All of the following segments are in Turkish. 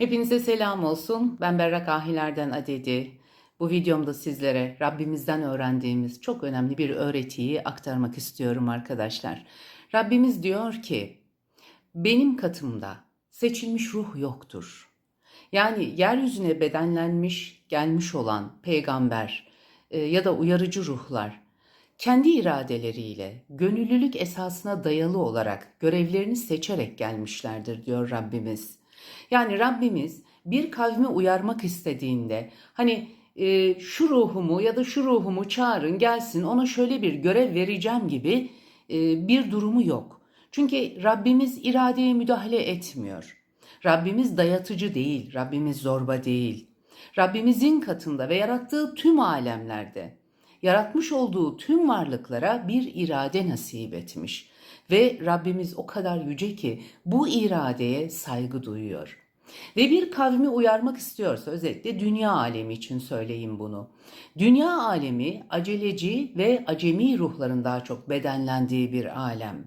Hepinize selam olsun. Ben Berrak Ahiler'den Adedi. Bu videomda sizlere Rabbimizden öğrendiğimiz çok önemli bir öğretiyi aktarmak istiyorum arkadaşlar. Rabbimiz diyor ki, benim katımda seçilmiş ruh yoktur. Yani yeryüzüne bedenlenmiş, gelmiş olan peygamber e, ya da uyarıcı ruhlar kendi iradeleriyle gönüllülük esasına dayalı olarak görevlerini seçerek gelmişlerdir diyor Rabbimiz. Yani Rabbimiz bir kavmi uyarmak istediğinde hani e, şu ruhumu ya da şu ruhumu çağırın gelsin ona şöyle bir görev vereceğim gibi e, bir durumu yok. Çünkü Rabbimiz iradeye müdahale etmiyor. Rabbimiz dayatıcı değil, Rabbimiz zorba değil. Rabbimizin katında ve yarattığı tüm alemlerde, yaratmış olduğu tüm varlıklara bir irade nasip etmiş. Ve Rabbimiz o kadar yüce ki bu iradeye saygı duyuyor. Ve bir kavmi uyarmak istiyorsa özellikle dünya alemi için söyleyeyim bunu. Dünya alemi aceleci ve acemi ruhların daha çok bedenlendiği bir alem.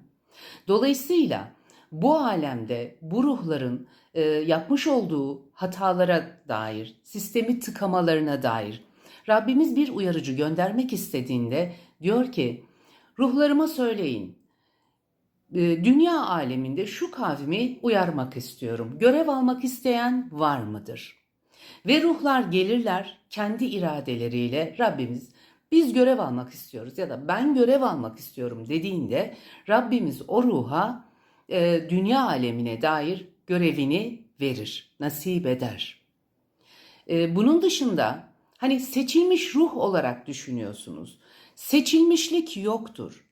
Dolayısıyla bu alemde bu ruhların e, yapmış olduğu hatalara dair, sistemi tıkamalarına dair Rabbimiz bir uyarıcı göndermek istediğinde diyor ki ruhlarıma söyleyin dünya aleminde şu kavmi uyarmak istiyorum. Görev almak isteyen var mıdır? Ve ruhlar gelirler kendi iradeleriyle Rabbimiz biz görev almak istiyoruz ya da ben görev almak istiyorum dediğinde Rabbimiz o ruha e, dünya alemine dair görevini verir, nasip eder. E, bunun dışında hani seçilmiş ruh olarak düşünüyorsunuz. Seçilmişlik yoktur.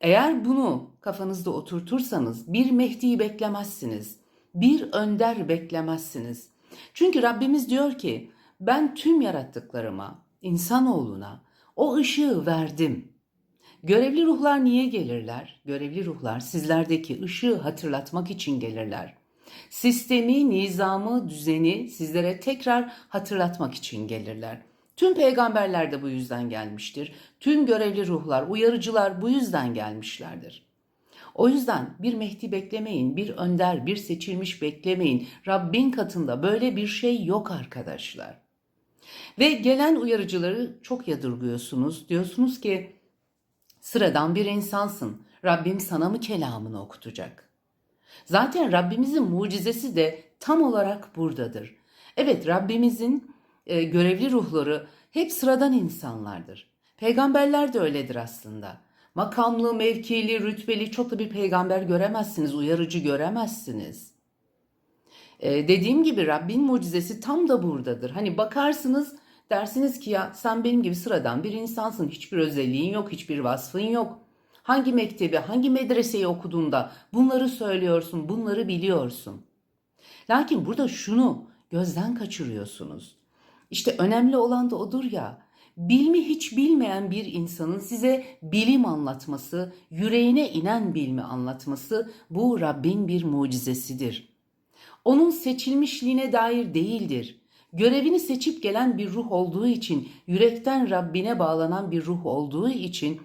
Eğer bunu kafanızda oturtursanız bir Mehdi'yi beklemezsiniz. Bir önder beklemezsiniz. Çünkü Rabbimiz diyor ki ben tüm yarattıklarıma, insanoğluna o ışığı verdim. Görevli ruhlar niye gelirler? Görevli ruhlar sizlerdeki ışığı hatırlatmak için gelirler. Sistemi, nizamı, düzeni sizlere tekrar hatırlatmak için gelirler. Tüm peygamberler de bu yüzden gelmiştir. Tüm görevli ruhlar, uyarıcılar bu yüzden gelmişlerdir. O yüzden bir Mehdi beklemeyin, bir önder, bir seçilmiş beklemeyin. Rabbin katında böyle bir şey yok arkadaşlar. Ve gelen uyarıcıları çok yadırgıyorsunuz. Diyorsunuz ki sıradan bir insansın. Rabbim sana mı kelamını okutacak? Zaten Rabbimizin mucizesi de tam olarak buradadır. Evet Rabbimizin e, görevli ruhları hep sıradan insanlardır. Peygamberler de öyledir aslında. Makamlı, mevkili, rütbeli çok da bir peygamber göremezsiniz, uyarıcı göremezsiniz. E, dediğim gibi Rabbin mucizesi tam da buradadır. Hani bakarsınız dersiniz ki ya sen benim gibi sıradan bir insansın. Hiçbir özelliğin yok, hiçbir vasfın yok. Hangi mektebi, hangi medreseyi okuduğunda bunları söylüyorsun, bunları biliyorsun. Lakin burada şunu gözden kaçırıyorsunuz. İşte önemli olan da odur ya. Bilmi hiç bilmeyen bir insanın size bilim anlatması, yüreğine inen bilmi anlatması bu Rabbin bir mucizesidir. Onun seçilmişliğine dair değildir. Görevini seçip gelen bir ruh olduğu için, yürekten Rabbine bağlanan bir ruh olduğu için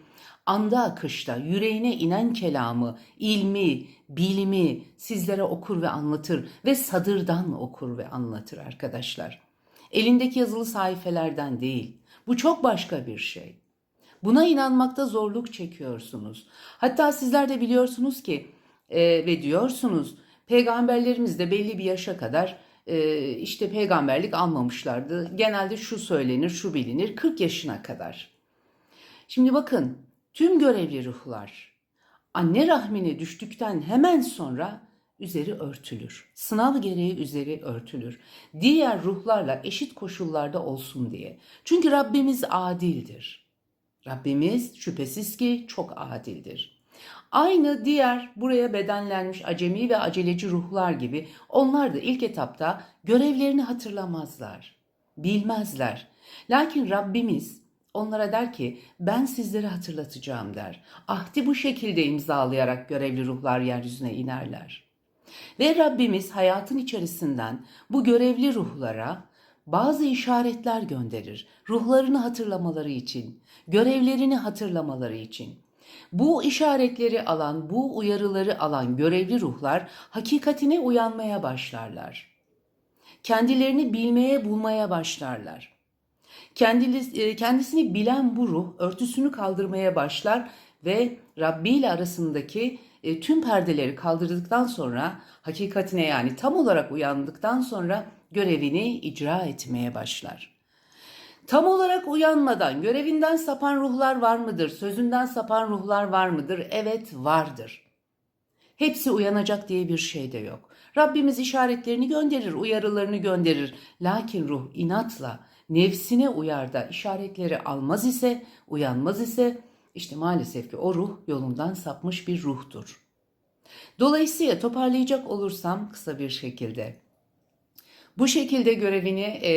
anda akışta yüreğine inen kelamı, ilmi, bilimi sizlere okur ve anlatır ve sadırdan okur ve anlatır arkadaşlar. Elindeki yazılı sayfelerden değil. Bu çok başka bir şey. Buna inanmakta zorluk çekiyorsunuz. Hatta sizler de biliyorsunuz ki e, ve diyorsunuz peygamberlerimiz de belli bir yaşa kadar e, işte peygamberlik almamışlardı. Genelde şu söylenir, şu bilinir 40 yaşına kadar. Şimdi bakın tüm görevli ruhlar anne rahmine düştükten hemen sonra üzeri örtülür. Sınav gereği üzeri örtülür. Diğer ruhlarla eşit koşullarda olsun diye. Çünkü Rabbimiz adildir. Rabbimiz şüphesiz ki çok adildir. Aynı diğer buraya bedenlenmiş acemi ve aceleci ruhlar gibi onlar da ilk etapta görevlerini hatırlamazlar, bilmezler. Lakin Rabbimiz onlara der ki ben sizleri hatırlatacağım der. Ahdi bu şekilde imzalayarak görevli ruhlar yeryüzüne inerler. Ve Rabbimiz hayatın içerisinden bu görevli ruhlara bazı işaretler gönderir. Ruhlarını hatırlamaları için, görevlerini hatırlamaları için. Bu işaretleri alan, bu uyarıları alan görevli ruhlar hakikatine uyanmaya başlarlar. Kendilerini bilmeye bulmaya başlarlar. E, kendisini bilen bu ruh örtüsünü kaldırmaya başlar ve Rabbi ile arasındaki e, tüm perdeleri kaldırdıktan sonra hakikatine yani tam olarak uyandıktan sonra görevini icra etmeye başlar. Tam olarak uyanmadan görevinden sapan ruhlar var mıdır? Sözünden sapan ruhlar var mıdır? Evet vardır. Hepsi uyanacak diye bir şey de yok. Rabbimiz işaretlerini gönderir, uyarılarını gönderir. Lakin ruh inatla nefsine uyar da işaretleri almaz ise, uyanmaz ise işte maalesef ki o ruh yolundan sapmış bir ruhtur. Dolayısıyla toparlayacak olursam kısa bir şekilde bu şekilde görevini e,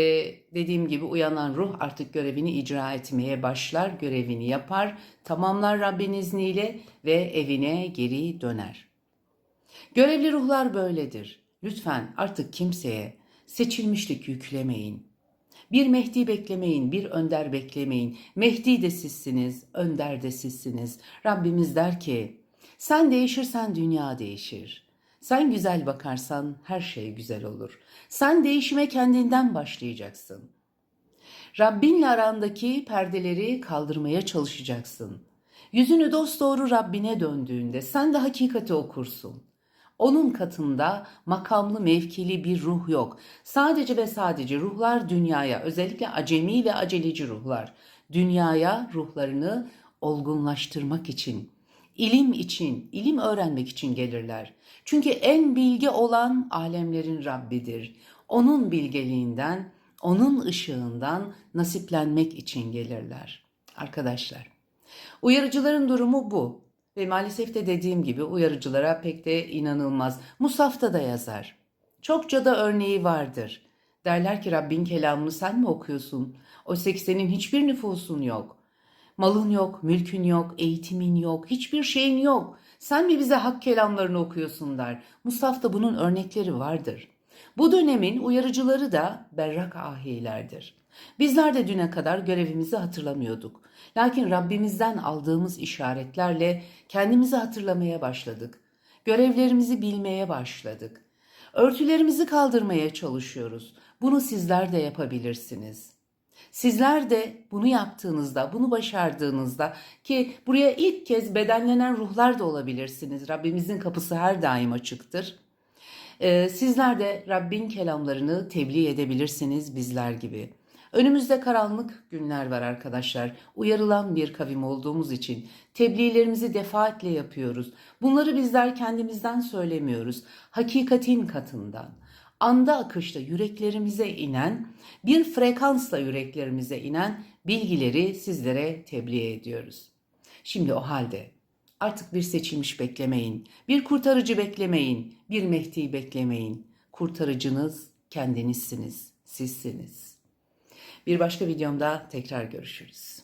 dediğim gibi uyanan ruh artık görevini icra etmeye başlar, görevini yapar, tamamlar Rabbin izniyle ve evine geri döner. Görevli ruhlar böyledir. Lütfen artık kimseye seçilmişlik yüklemeyin. Bir Mehdi beklemeyin, bir önder beklemeyin. Mehdi de sizsiniz, önder de sizsiniz. Rabbimiz der ki, sen değişirsen dünya değişir. Sen güzel bakarsan her şey güzel olur. Sen değişime kendinden başlayacaksın. Rabbinle arandaki perdeleri kaldırmaya çalışacaksın. Yüzünü dosdoğru Rabbine döndüğünde sen de hakikati okursun. Onun katında makamlı mevkili bir ruh yok. Sadece ve sadece ruhlar dünyaya, özellikle acemi ve aceleci ruhlar, dünyaya ruhlarını olgunlaştırmak için, ilim için, ilim öğrenmek için gelirler. Çünkü en bilgi olan alemlerin Rabbidir. Onun bilgeliğinden, onun ışığından nasiplenmek için gelirler. Arkadaşlar, uyarıcıların durumu bu. Ve maalesef de dediğim gibi uyarıcılara pek de inanılmaz. Musaf'ta da yazar. Çokça da örneği vardır. Derler ki Rabbin kelamını sen mi okuyorsun? Oysa ki senin hiçbir nüfusun yok. Malın yok, mülkün yok, eğitimin yok, hiçbir şeyin yok. Sen mi bize hak kelamlarını okuyorsun der. Musaf'ta bunun örnekleri vardır. Bu dönemin uyarıcıları da berrak ahilerdir. Bizler de düne kadar görevimizi hatırlamıyorduk. Lakin Rabbimizden aldığımız işaretlerle kendimizi hatırlamaya başladık. Görevlerimizi bilmeye başladık. Örtülerimizi kaldırmaya çalışıyoruz. Bunu sizler de yapabilirsiniz. Sizler de bunu yaptığınızda, bunu başardığınızda ki buraya ilk kez bedenlenen ruhlar da olabilirsiniz. Rabbimizin kapısı her daim açıktır. Ee, sizler de Rabbin kelamlarını tebliğ edebilirsiniz bizler gibi. Önümüzde karanlık günler var arkadaşlar. Uyarılan bir kavim olduğumuz için tebliğlerimizi defaatle yapıyoruz. Bunları bizler kendimizden söylemiyoruz. Hakikatin katından. Anda akışta yüreklerimize inen, bir frekansla yüreklerimize inen bilgileri sizlere tebliğ ediyoruz. Şimdi o halde artık bir seçilmiş beklemeyin, bir kurtarıcı beklemeyin, bir Mehdi beklemeyin. Kurtarıcınız kendinizsiniz, sizsiniz. Bir başka videomda tekrar görüşürüz.